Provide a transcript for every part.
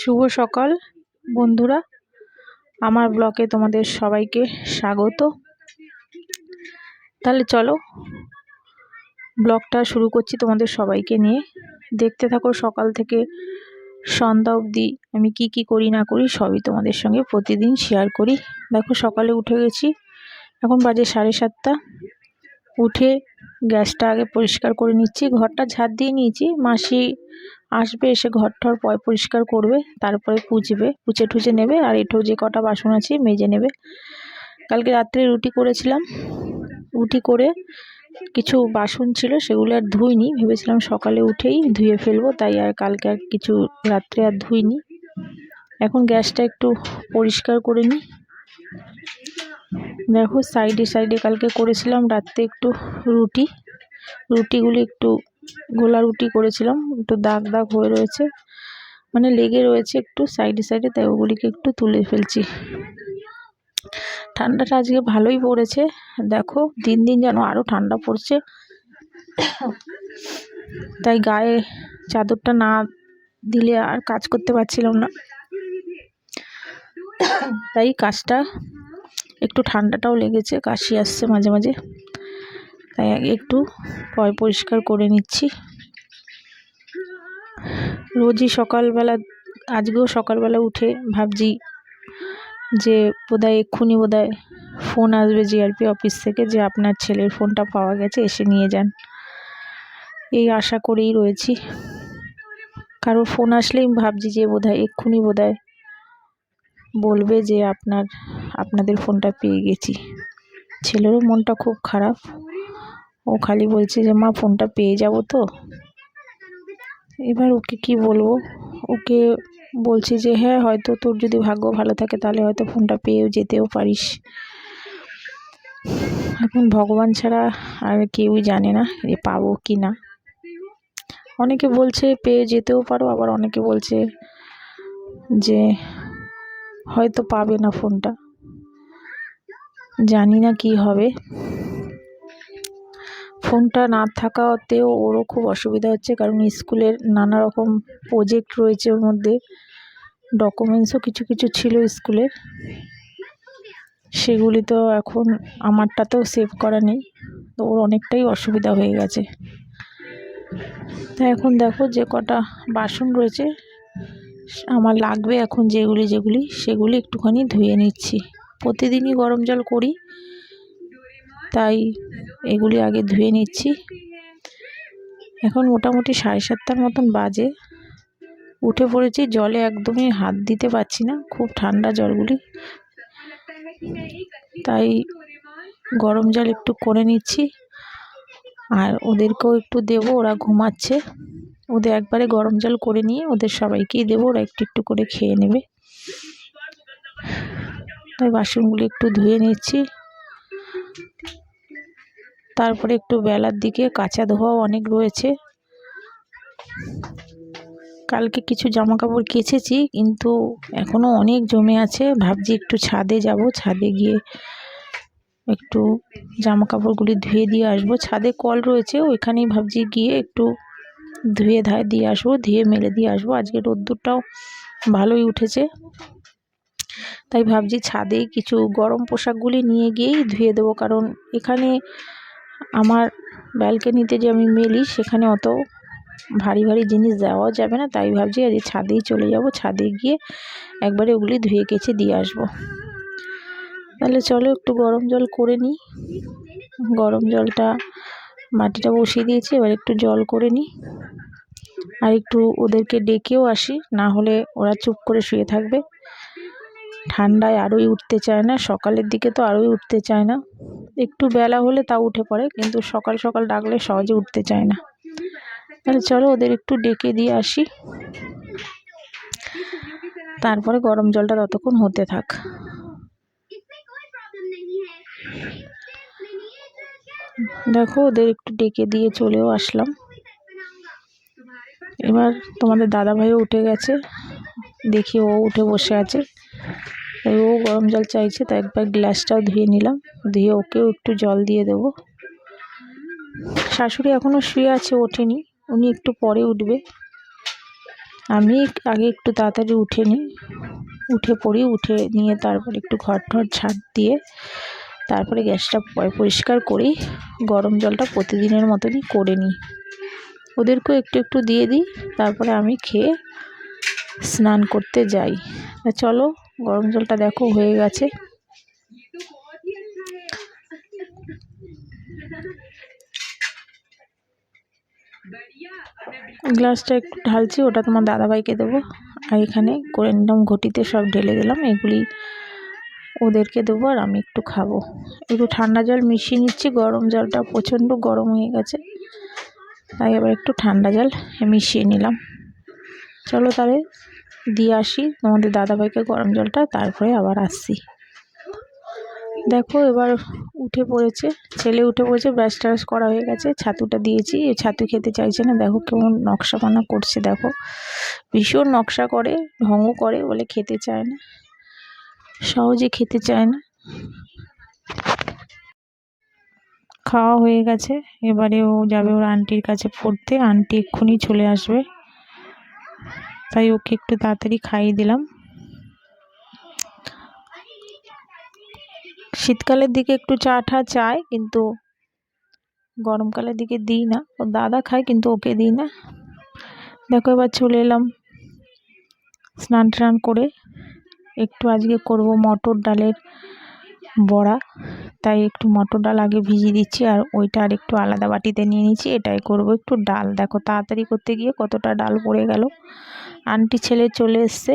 শুভ সকাল, বন্ধুরা। আমার ব্লকে তোমাদের সবাইকে স্বাগত। তাহলে চলো, ব্লগটা শুরু করছি তোমাদের সবাইকে নিয়ে। দেখতে থাকো সকাল থেকে সন্ধ্যা অবধি আমি কি কি করি না করি সবই তোমাদের সঙ্গে প্রতিদিন শেয়ার করি। দেখো সকালে উঠে গেছি, এখন বাজে সাড়ে সাতটা। উঠে গ্যাসটা আগে পরিষ্কার করে নিচ্ছি, ঘরটা ঝাড় দিয়ে নিয়েছি। মাসি আসবে, এসে ঘর ঠর পয় পরিষ্কার করবে, তারপরে পুজবে পুচে ঠুচে নেবে, আর এঠো যে কটা বাসন আছে মেজে নেবে। কালকে রাত্রে রুটি করেছিলাম। রুটি করে কিছু বাসন ছিল, সেগুলো আর ধুইনি। ভেবেছিলাম সকালে উঠেই ধুয়ে ফেলব, তাই আর কালকে আর কিছু রাত্রে আর ধুইনি। এখন গ্যাসটা একটু পরিষ্কার করে নিই। দেখো, সাইডে সাইডে কালকে করেছিলাম রাত্রে একটু রুটি। রুটিগুলি একটু গোলা রুটি করেছিলাম, একটু দাগ দাগ হয়ে রয়েছে। মানে লেগে রয়েছে একটু সাইডে সাইডে, তাই ওগুলিকে একটু তুলে ফেলছি। ঠান্ডাটা আজকে ভালোই পড়েছে। দেখো, দিন দিন যেন আরও ঠান্ডা পড়ছে। তাই গায়ে চাদরটা না দিলে আর কাজ করতে পারছিলাম না। তাই কাজটা, একটু ঠান্ডাটাও লেগেছে, কাশি আসছে মাঝে মাঝে। তাই একটু পয় পরিষ্কার করে নিচ্ছি। রোজই সকালবেলা, আজকেও সকালবেলা উঠে ভাবছি যে বোধহয় এক্ষুনি বোধহয় ফোন আসবে জিআরপি অফিস থেকে যে আপনার ছেলের ফোনটা পাওয়া গেছে, এসে নিয়ে যান। এই আশা করেই রয়েছি। কারোর ফোন আসলেই ভাবছি যে বোধহয় এক্ষুনি বোধহয় বলবে যে আপনার, আপনাদের ফোনটা পেয়ে গেছি। ছেলেরও মনটা খুব খারাপ। ও খালি বলছে যে, মা, ফোনটা পেয়ে যাব তো? এবার ওকে কি বলব? ওকে বলছি যে হ্যাঁ হয়তো তোর যদি ভাগ্য ভালো থাকে, তাহলে হয়তো ফোনটা পেয়েও যেতেও পারিস। এখন ভগবান ছাড়া আর কেউই জানে না যে পাবো কি না। অনেকে বলছে পেয়ে যেতেও পারো, আবার অনেকে বলছে যে হয়তো পাবে না ফোনটা। জানি না কি হবে। ফোনটা না থাকাতেও ওরও খুব অসুবিধা হচ্ছে, কারণ স্কুলের নানা রকম প্রজেক্ট রয়েছে ওর মধ্যে। ডকুমেন্টসও কিছু কিছু ছিল স্কুলের সেগুলি তো এখন আমারটাতেও সেভ করা নেই, তো ওর অনেকটাই অসুবিধা হয়ে গেছে। তা এখন দেখো যে কটা বাসন রয়েছে, আমার লাগবে এখন যেগুলি যেগুলি, সেগুলি একটুখানি ধুয়ে নিচ্ছি। প্রতিদিনই গরম জল করি তাই এগুলি আগে ধুয়ে নিচ্ছি। এখন মোটামুটি সাড়ে সাতটার মতন বাজে। উঠে পড়েছি, জলে একদমই হাত দিতে পারছি না, খুব ঠান্ডা জলগুলি। তাই গরম জল একটু করে নিচ্ছি। আর ওদেরকেও একটু দেব, ওরা ঘুমাচ্ছে। ওদের একবারে গরম জল করে নিয়ে ওদের সবাইকেই দেবো, ওরা একটু একটু করে খেয়ে নেবে। তাই বাসনগুলি একটু ধুয়ে নিচ্ছি। তারপরে একটু বেলার দিকে কাঁচা ধোয়াও অনেক রয়েছে। কালকে কিছু জামা কাপড় কেচেছি, কিন্তু এখনও অনেক জমে আছে। ভাবছি একটু ছাদে যাব। ছাদে গিয়ে একটু জামা কাপড়গুলি ধুয়ে দিয়ে আসব। ছাদে কল রয়েছে, ওইখানেই ভাবছি গিয়ে একটু ধুয়ে ধায় দিয়ে আসব, ধুয়ে মেলে দিয়ে আসব। আজকে রোদ্দুরটাও ভালোই উঠেছে। তাই ভাবছি ছাদে কিছু গরম পোশাকগুলি নিয়ে গিয়েই ধুয়ে দেবো, কারণ এখানে আমার ব্যালকানিতে যে আমি মেলি, সেখানে অত ভারী ভারী জিনিস দেওয়াও যাবে না। তাই ভাবছি আজ ছাদেই চলে যাব। ছাদে গিয়ে একবারে ওগুলি ধুয়ে কেচে দিয়ে আসব। তাহলে চলো একটু গরম জল করে নিই। গরম জলটা মাটিটা বসিয়ে দিয়েছি, এবার একটু জল করে নিই। আর একটু ওদেরকে ডেকেও আসি, না হলে ওরা চুপ করে শুয়ে থাকবে। ঠান্ডায় আরোই উঠতে চায় না, সকালের দিকে তো আরোই উঠতে চায় না। একটু বেলা হলে তাও উঠে পড়ে, কিন্তু সকাল সকাল ডাকলে সহজে উঠতে চায় না। তাহলে চলো ওদের একটু ডেকে দিয়ে আসি। তারপরে গরম জলটা ততক্ষণ হতে থাক। দেখো ওদের একটু ডেকে দিয়ে চলেও আসলাম। এবার তোমাদের দাদাভাইও উঠে গেছে, দেখি ও উঠে বসে আছে। ও গরম জল চাইছে, তাই একবার গ্লাসটাও ধুয়ে নিলাম। ধুয়ে ওকেও একটু জল দিয়ে দেবো। শাশুড়ি এখনও শুয়ে আছে, ওঠেনি। উনি একটু পরে উঠবে। আমি আগে একটু তাড়াতাড়ি উঠে নিই। উঠে পড়ি, উঠে নিয়ে তারপর একটু ঘর ঠর ছাদ দিয়ে তারপরে গ্যাসটা পরিষ্কার করি। গরম জলটা প্রতিদিনের মতনই করে নিই। ওদেরকেও একটু একটু দিয়ে দিই। তারপরে আমি খেয়ে স্নান করতে যাই। চলো, গরম জলটা দেখো, হয়ে গেছে। গ্লাসটা একটু ঢালছি, ওটা তোমার দাদাভাইকে দেবো। আর এখানে করে নিলাম ঘটিতে সব ঢেলে দিলাম, এগুলি ওদেরকে দেবো আর আমি একটু খাব। একটু ঠান্ডা জল মিশিয়ে নিচ্ছি, গরম জলটা প্রচণ্ড গরম হয়ে গেছে, তাই আবার একটু ঠান্ডা জল মিশিয়ে নিলাম। চলো তাহলে দিয়ে আসি। তোমাদের দাদাভাইকে গরম জলটা, তারপরে আবার আসছি। দেখো এবার উঠে পড়েছে, ছেলে উঠে পড়েছে, ব্রাশ ট্রাশ করা হয়ে গেছে, ছাতুটা দিয়েছি। ছাতু খেতে চাইছে না, দেখো কেমন নকশা নকশাপানা করছে, দেখো। ভীষণ নকশা করে, ঢঙও করে বলে খেতে চায় না, সহজে খেতে চায় না। খাওয়া হয়ে গেছে, এবারে ও যাবে ওর আন্টির কাছে পড়তে। আন্টি এক্ষুনি চলে আসবে। তাই ওকে একটু তাড়াতাড়ি খাইয়ে দিলাম। শীতকালের দিকে একটু চা ঠা চায়, কিন্তু গরমকালের দিকে দিই না। ও দাদা খায়, কিন্তু ওকে দিই না। দেখো, এবার চলে এলাম স্নান টান করে। একটু আজকে করব মটর ডালের বড়া। তাই একটু মটর ডাল আগে ভিজিয়ে দিচ্ছি আর ওইটা আর একটু আলাদা বাটিতে নিয়ে নিচ্ছি। এটাই করব একটু ডাল। দেখো তাড়াতাড়ি করতে গিয়ে কতটা ডাল পড়ে গেল। আন্টি ছেলে চলে এসছে।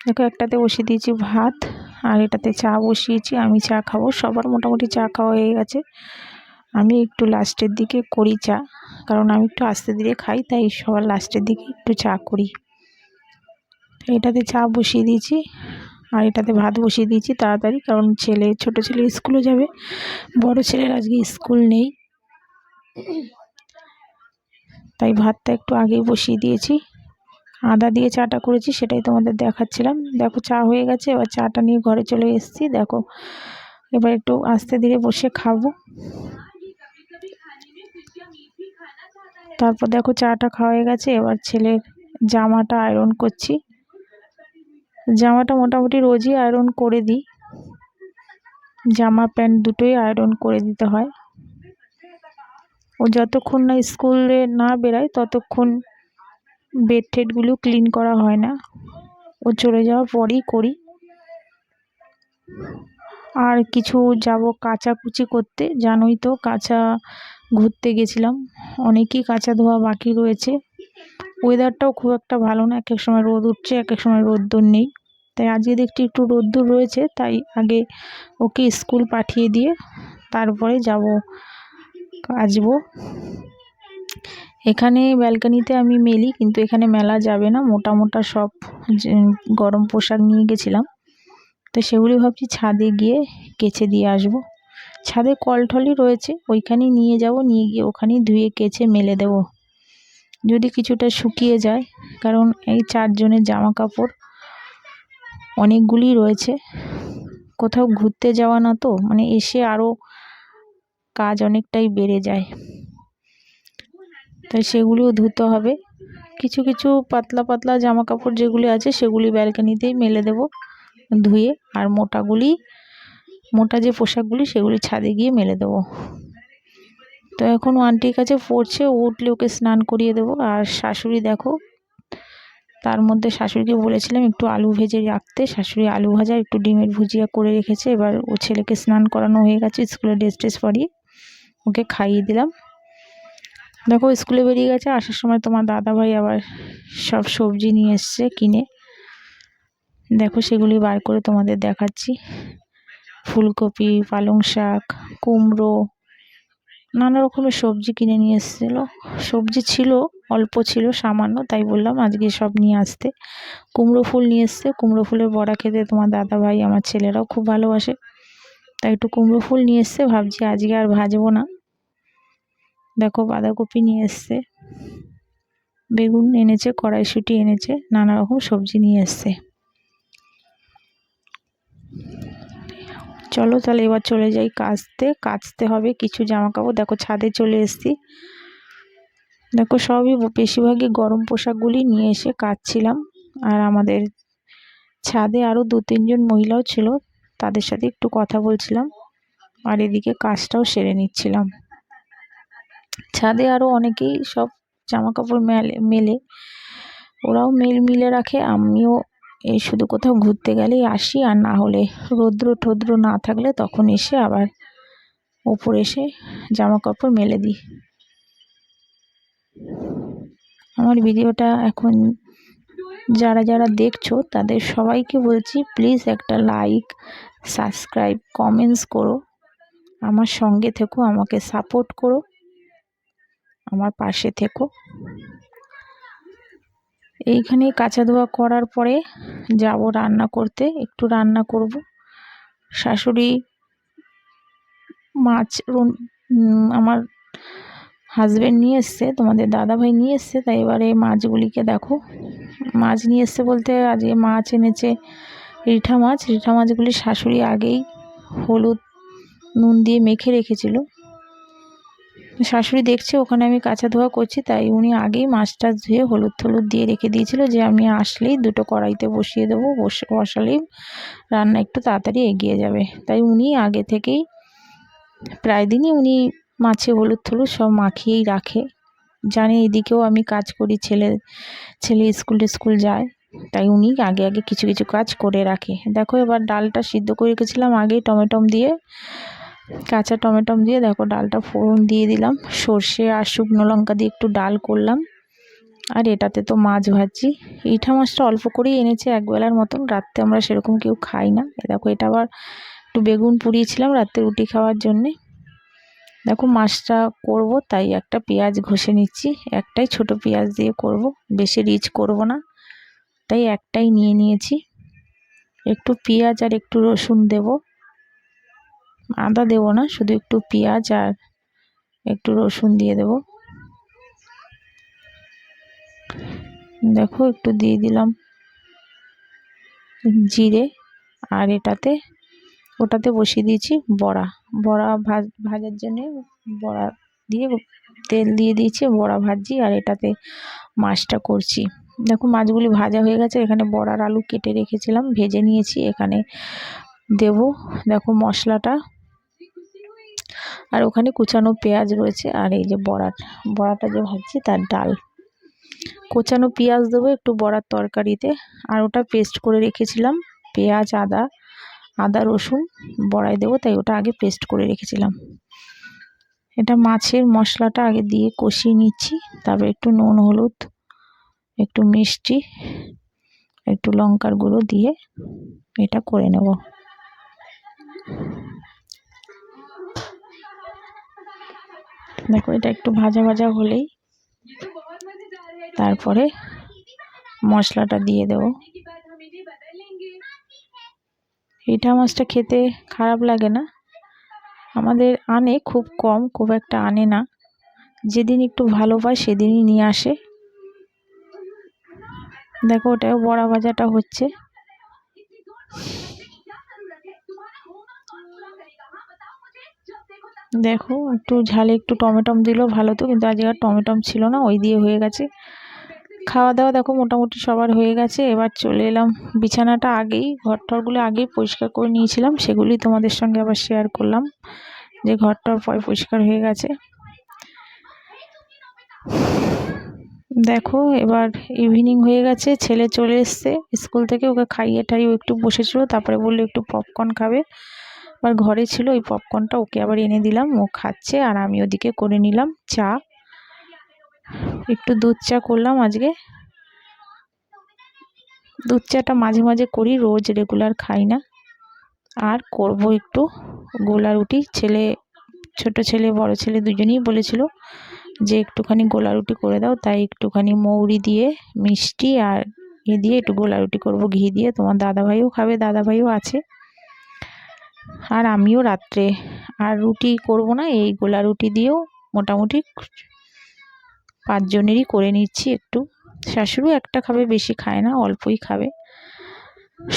দেখো একটাতে বসিয়ে দিয়েছি ভাত আর এটাতে চা বসিয়েছি। আমি চা খাব। সবার মোটামুটি চা খাওয়া হয়ে গেছে। আমি একটু লাস্টের দিকে করি চা। কারণ আমি একটু আস্তে ধীরে খাই, তাই সবার লাস্টের দিকে একটু চা করি। এটাতে চা বসিয়ে দিয়েছি। আর এটাতে ভাত বসিয়ে দিয়েছি তাড়াতাড়ি, কারণ ছেলে, ছোট ছেলে স্কুলে যাবে, বড় ছেলের আজকে স্কুল নেই। তাই ভাতটা একটু আগেই বসিয়ে দিয়েছি। আদা দিয়ে চাটা করেছি, সেটাই তোমাদের দেখাচ্ছিলাম। দেখো চা হয়ে গেছে, এবার চাটা নিয়ে ঘরে চলে এসেছি। দেখো, এবার একটু আস্তে ধীরে বসে খাব। তারপর দেখো চাটা খাওয়া হয়ে গেছে, এবার ছেলের জামাটা আয়রন করছি। জামাটা মোটামুটি রোজই আয়রন করে দিই। জামা প্যান্ট দুটোই আয়রন করে দিতে হয়। ও যতক্ষণ না স্কুলে না বেরায়, ততক্ষণ বেড টেডগুলো ক্লিন করা হয় না। ও চলে যাওয়ার পরই করি। আর কিছু যাব কাচাকুচি করতে, জানোই তো কাঁচা ঘুরতে গেছিলাম। অনেকই কাঁচা ধোয়া বাকি রয়েছে। ওয়েদারটাও খুব একটা ভালো না এক এক সময় রোদ উঠছে এক এক সময় রোদ্দুর নেই। তাই আজকে দেখছি একটু রোদ্দুর রয়েছে, তাই আগে ওকে স্কুল পাঠিয়ে দিয়ে তারপরে যাব, আসব। এখানে ব্যালকানিতে আমি মেলি, কিন্তু এখানে মেলা যাবে না মোটা মোটা সব গরম পোশাক নিয়ে গেছিলাম। তো সেগুলি ভাবছি ছাদে গিয়ে কেচে দিয়ে আসব। ছাদে কল টলই রয়েছে, ওইখানেই নিয়ে যাব, নিয়ে গিয়ে ওখানেই ধুয়ে, কেচে, মেলে দেব। যদি কিছুটা শুকিয়ে যায়, কারণ এই চারজনের জামা কাপড় অনেকগুলি রয়েছে। কোথাও ঘুরতে যাওয়া না তো মানে এসে আরও কাজ অনেকটাই বেড়ে যায়। তাই সেগুলিও ধুতে হবে। কিছু কিছু পাতলা পাতলা জামা কাপড় যেগুলি আছে, সেগুলি ব্যালকানিতেই মেলে দেব ধুয়ে, আর মোটাগুলি, মোটা যে পোশাকগুলি, সেগুলি ছাদে গিয়ে মেলে দেব। তো এখন আন্টির কাছে পড়ছে উঠলে ওকে স্নান করিয়ে দেবো। আর শাশুড়ি দেখো, তার মধ্যে শাশুড়িকে বলেছিলাম একটু আলু ভেজে রাখতে। শাশুড়ি আলু ভাজা, একটু ডিমের ভুজিয়া করে রেখেছে। এবার ও ছেলেকে স্নান করানো হয়ে গেছে, স্কুলে ড্রেস ট্রেস পরিয়ে ওকে খাইয়ে দিলাম। দেখো, স্কুলে বেরিয়ে গেছে, আসার সময় তোমার দাদাভাই আবার সব সবজি নিয়ে এসছে কিনে। দেখো, সেগুলি বার করে তোমাদের দেখাচ্ছি। ফুলকপি, পালং শাক, কুমড়ো নানা রকমের সবজি কিনে নিয়ে এসেছিল। সবজি ছিল, অল্প ছিল, সামান্য, তাই বললাম আজকে সব নিয়ে আসতে। কুমড়ো ফুল নিয়ে এসছে। কুমড়ো ফুলের বড়া খেতে তোমার দাদা ভাই আমার ছেলেরাও খুব ভালোবাসে। তাই একটু কুমড়ো ফুল নিয়ে এসছে, ভাবছি আজকে আর ভাজবো না। দেখো বাঁধাকপি নিয়ে এসছে, বেগুন এনেছে, কড়াইশুঁটি এনেছে, নানা রকম সবজি নিয়ে এসছে। চলো তাহলে এবার চলে যাই কাচতে। কাচতে হবে কিছু জামা কাপড় দেখো ছাদে চলে এসছি। দেখো সবই বেশিরভাগই গরম পোশাকগুলি নিয়ে এসে কাচ্ছিলাম। আর আমাদের ছাদে আরও দু, তিনজন মহিলাও ছিল, তাদের সাথে একটু কথা বলছিলাম। আর এদিকে কাজটাও সেরে নিচ্ছিলাম। ছাদে আরও অনেকেই সব জামা কাপড় মেলে মেলে। ওরাও মেল মিলে রাখে, আমিও এই শুধু কোথাও ঘুরতে গেলেই আসি, আর না হলে রৌদ্র ঠৌদ্র না থাকলে তখন এসে আবার ওপর এসে জামা কাপড় মেলে দিই। আমার ভিডিওটা এখন যারা যারা দেখছ, তাদের সবাইকে বলছি প্লিজ একটা লাইক সাবস্ক্রাইব কমেন্টস করো। আমার সঙ্গে থেকো, আমাকে সাপোর্ট করো। আমার পাশে থেকো। এইখানে কাঁচা ধোয়া করার পরে যাব রান্না করতে, একটু রান্না করব। শাশুড়ি মাছ আমার হাজব্যান্ড নিয়ে এসছে, তোমাদের দাদাভাই নিয়ে এসছে, তাই এবারে মাছগুলিকে দেখো। মাছ নিয়ে এসছে বলতে আজকে মাছ এনেছে রিঠা মাছ। রিঠা মাছগুলি শাশুড়ি আগেই হলুদ, নুন দিয়ে মেখে রেখেছিল। শাশুড়ি দেখছে, ওখানে আমি কাঁচা ধোয়া করছি, তাই উনি আগেই মাছটা ধুয়ে হলুদ থলুদ দিয়ে রেখে দিয়েছিল যে আমি আসলেই দুটো কড়াইতে বসিয়ে দেবো, বসে বসালেই রান্না একটু তাড়াতাড়ি এগিয়ে যাবে। তাই উনি আগে থেকেই প্রায় দিনই উনি মাছে হলুদ থলুদ সব মাখিয়েই রাখে। জানে এদিকেও আমি কাজ করি, ছেলে ছেলে স্কুল স্কুল যায়, তাই উনি আগে আগে কিছু কিছু কাজ করে রাখে। দেখো এবার ডালটা সিদ্ধ করে রেখেছিলাম, আগেই টমেটম দিয়ে কাঁচা টমেটম দিয়ে দেখো ডালটা ফোড়ন দিয়ে দিলাম। সর্ষে আর শুকনো লঙ্কা দিয়ে একটু ডাল করলাম। আর এটাতে তো মাছ ভাজি। ইঠা মাছটা অল্প করেই এনেছে একবেলার মতন। রাত্রে আমরা সেরকম কেউ খাই না। দেখো, এটা আবার একটু বেগুন পুড়িয়েছিলাম রাত্রে রুটি খাওয়ার জন্যে। দেখো মাছটা করব, তাই একটা পেঁয়াজ ঘষে নিচ্ছি। একটাই ছোট পেঁয়াজ দিয়ে করব, বেশি রিচ করব না। তাই একটাই নিয়ে নিয়েছি। একটু পেঁয়াজ আর একটু রসুন দেব। আদা দেব না, শুধু একটু পেঁয়াজ আর একটু রসুন দিয়ে দেব। দেখো, একটু দিয়ে দিলাম জিরে আর এটাতে, ওটাতে বসিয়ে দিয়েছি বড়া। বড়া ভাজ, ভাজার জন্যে বড়া দিয়ে তেল দিয়ে দিয়েছি, বড়া ভাজছি আর এটাতে মাছটা করছি। দেখো, মাছগুলি ভাজা হয়ে গেছে, এখানে বড়ার আলু কেটে রেখেছিলাম, ভেজে নিয়েছি, এখানে দেব। দেখো, মশলাটা আর ওখানে কুচানো পেঁয়াজ রয়েছে আর এই যে বড়া, বড়াটা যে ভাজছি তার ডাল। কোচানো পেঁয়াজ দেবো একটু বড়ার তরকারিতে আর ওটা পেস্ট করে রেখেছিলাম, পেঁয়াজ, আদা আদা, রসুন বড়াই দেবো তাই ওটা আগে পেস্ট করে রেখেছিলাম। এটা মাছের মশলাটা আগে দিয়ে কষিয়ে নিচ্ছি, তারপর একটু নুন, হলুদ, একটু মিষ্টি, একটু লঙ্কার গুঁড়ো দিয়ে এটা করে নেব। দেখো, এটা একটু ভাজা ভাজা হলেই তারপরে মশলাটা দিয়ে দেব। রিঠা মাছটা খেতে খারাপ লাগে না। আমাদের আনে খুব কম, খুব একটা আনে না। যেদিন একটু ভালো পায় সেদিনই নিয়ে আসে। দেখো, ওটাও বড়া ভাজাটা হচ্ছে। দেখো, একটু ঝালে একটু টমেটম দিলেও ভালো তো, কিন্তু আজকে আর টমেটম ছিল না, ওই দিয়ে হয়ে গেছে। খাওয়া দাওয়া দেখো, মোটামুটি সবার হয়ে গেছে। এবার চলে এলাম বিছানাটা আগেই ঘর টরগুলো আগেই পরিষ্কার করে নিয়েছিলাম, সেগুলি তোমাদের সঙ্গে আবার শেয়ার করলাম, যে ঘর টর পরে পরিষ্কার হয়ে গেছে। দেখো, এবার ইভিনিং হয়ে গেছে, ছেলে চলে এসছে, স্কুল থেকে ওকে খাইয়ে টাইয়ে একটু বসেছিল, তারপরে বলল একটু পপকর্ন খাবে। আবার ঘরে ছিল, ওই পপকর্নটা ওকে আবার এনে দিলাম। ও খাচ্ছে আর আমি ওদিকে করে নিলাম চা। একটু দুধ চা করলাম আজকে। দুধ চাটা মাঝে মাঝে করি, রোজ রেগুলার খাই না। আর করব একটু গোলা রুটি। ছেলে, ছোট ছেলে, বড় ছেলে দুজনেই বলেছিল যে একটুখানি গোলা রুটি করে দাও। তাই একটুখানি মৌরি দিয়ে, মিষ্টি আর এ দিয়ে একটু গোলা রুটি করব, ঘি দিয়ে। তোমার দাদাভাইও খাবে, দাদাভাইও আছে। আর আমিও রাত্রে। আর রুটি করব না, এই গোলা রুটি দিয়েও মোটামুটি পাঁচজনেরই করে নিচ্ছি একটু। শাশুড়িও একটা খাবে, বেশি খায় না, অল্পই খাবে।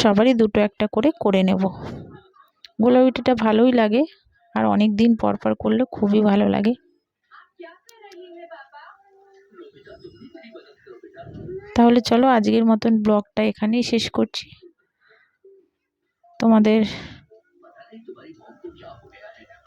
সবারই দুটো একটা করে করে নেব। গোলা রুটিটা ভালোই লাগে আর অনেক দিন পর পর করলে খুবই ভালো লাগে। তাহলে চলো আজকের মতন ব্লগটা এখানেই শেষ করছি। তোমাদের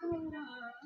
嗯